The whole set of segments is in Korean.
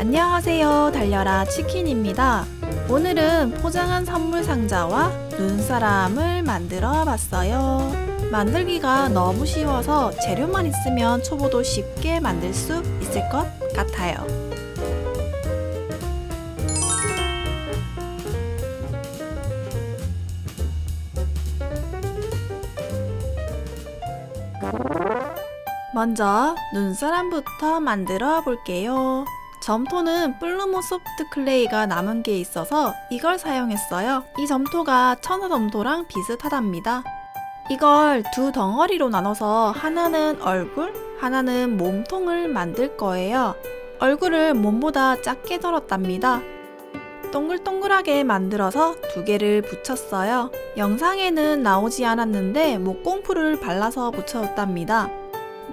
안녕하세요. 달려라 치킨입니다. 오늘은 포장한 선물 상자와 눈사람을 만들어 봤어요. 만들기가 너무 쉬워서 재료만 있으면 초보도 쉽게 만들 수 있을 것 같아요. 먼저 눈사람부터 만들어 볼게요. 점토는 플루모 소프트 클레이가 남은 게 있어서 이걸 사용했어요. 이 점토가 천하 점토랑 비슷하답니다. 이걸 두 덩어리로 나눠서 하나는 얼굴, 하나는 몸통을 만들 거예요. 얼굴을 몸보다 작게 덜었답니다. 동글동글하게 만들어서 두 개를 붙였어요. 영상에는 나오지 않았는데 목공풀을 발라서 붙여줬답니다.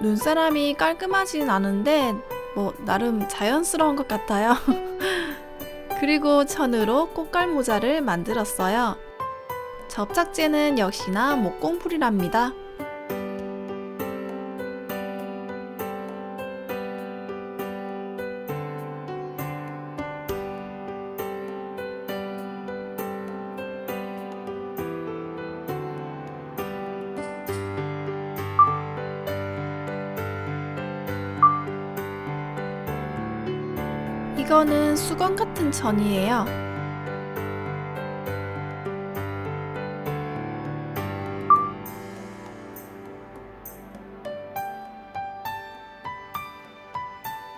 눈사람이 깔끔하진 않은데 뭐 나름 자연스러운 것 같아요. 그리고 천으로 꽃갈 모자를 만들었어요. 접착제는 역시나 목공풀이랍니다. 이거는 수건 같은 천이에요.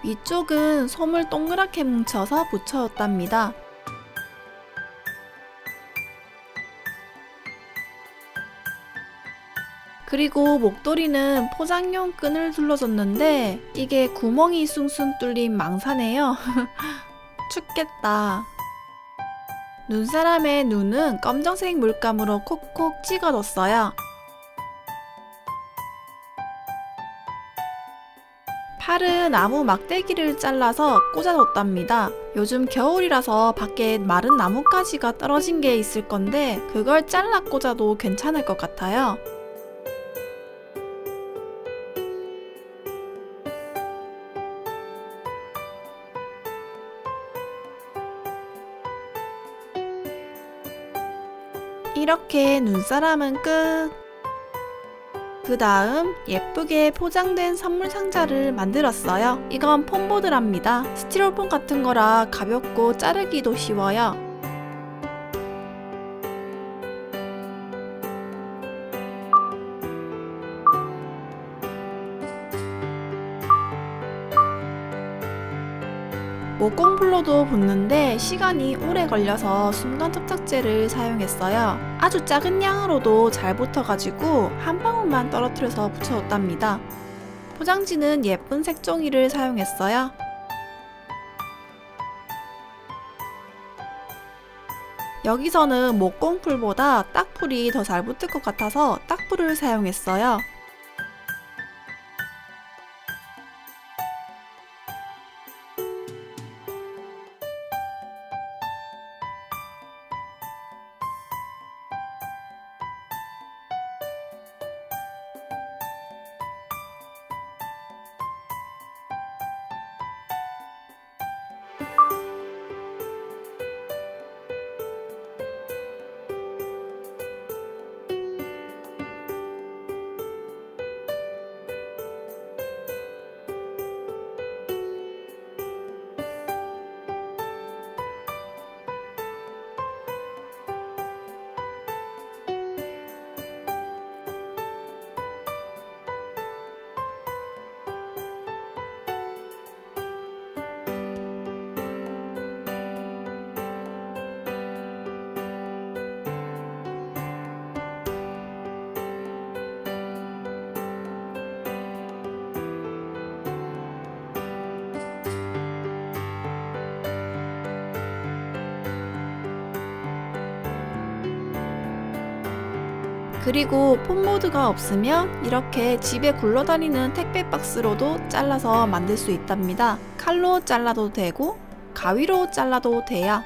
위쪽은 솜을 동그랗게 뭉쳐서 붙여줬답니다. 그리고 목도리는 포장용 끈을 둘러줬는데 이게 구멍이 숭숭 뚫린 망사네요. 춥겠다. 눈사람의 눈은 검정색 물감으로 콕콕 찍어뒀어요. 팔은 나무 막대기를 잘라서 꽂아뒀답니다. 요즘 겨울이라서 밖에 마른 나뭇가지가 떨어진 게 있을 건데 그걸 잘라 꽂아도 괜찮을 것 같아요. 이렇게 눈사람은 끝. 그 다음 예쁘게 포장된 선물 상자를 만들었어요. 이건 폼보드랍니다. 스티로폼 같은 거라 가볍고 자르기도 쉬워요. 목공풀로도 붓는데 시간이 오래 걸려서 순간 접착제를 사용했어요. 아주 작은 양으로도 잘 붙어가지고 한 방울만 떨어뜨려서 붙여줬답니다. 포장지는 예쁜 색종이를 사용했어요. 여기서는 목공풀보다 딱풀이 더 잘 붙을 것 같아서 딱풀을 사용했어요. 그리고 폼모드가 없으면 이렇게 집에 굴러다니는 택배 박스로도 잘라서 만들 수 있답니다. 칼로 잘라도 되고 가위로 잘라도 돼요.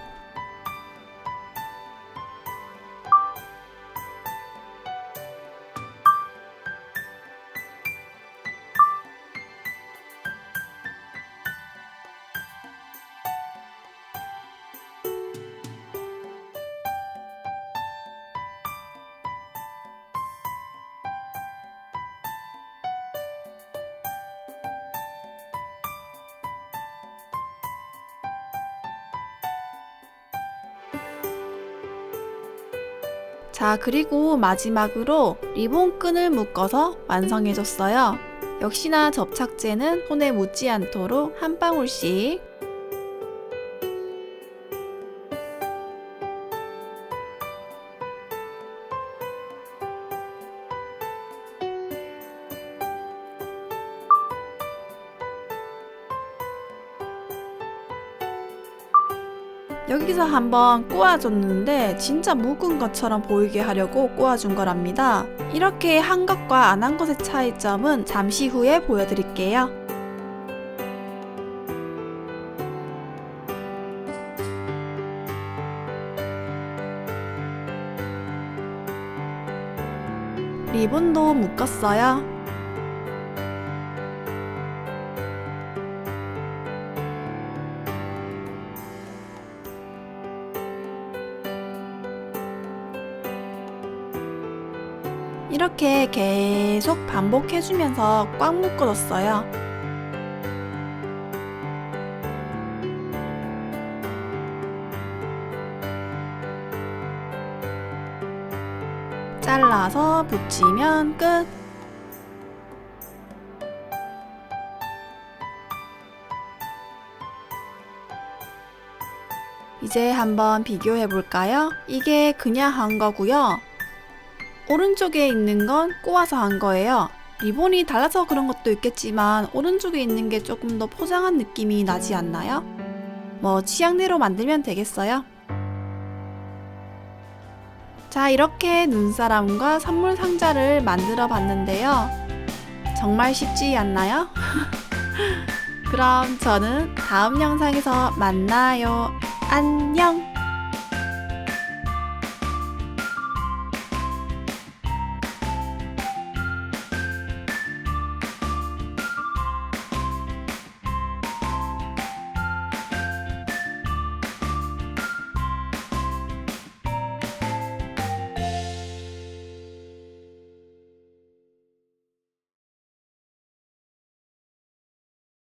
자, 그리고 마지막으로 리본끈을 묶어서 완성해줬어요. 역시나 접착제는 손에 묻지 않도록 한 방울씩 여기서 한번 꼬아줬는데 진짜 묵은 것처럼 보이게 하려고 꼬아준 거랍니다. 이렇게 한 것과 안 한 것의 차이점은 잠시 후에 보여드릴게요. 리본도 묶었어요. 이렇게 계속 반복해주면서 꽉 묶어줬어요. 잘라서 붙이면 끝. 이제 한번 비교해 볼까요? 이게 그냥 한 거고요. 오른쪽에 있는 건 꼬아서 한 거예요. 리본이 달라서 그런 것도 있겠지만 오른쪽에 있는 게 조금 더 포장한 느낌이 나지 않나요? 뭐 취향대로 만들면 되겠어요. 자, 이렇게 눈사람과 선물 상자를 만들어 봤는데요. 정말 쉽지 않나요? 그럼 저는 다음 영상에서 만나요. 안녕!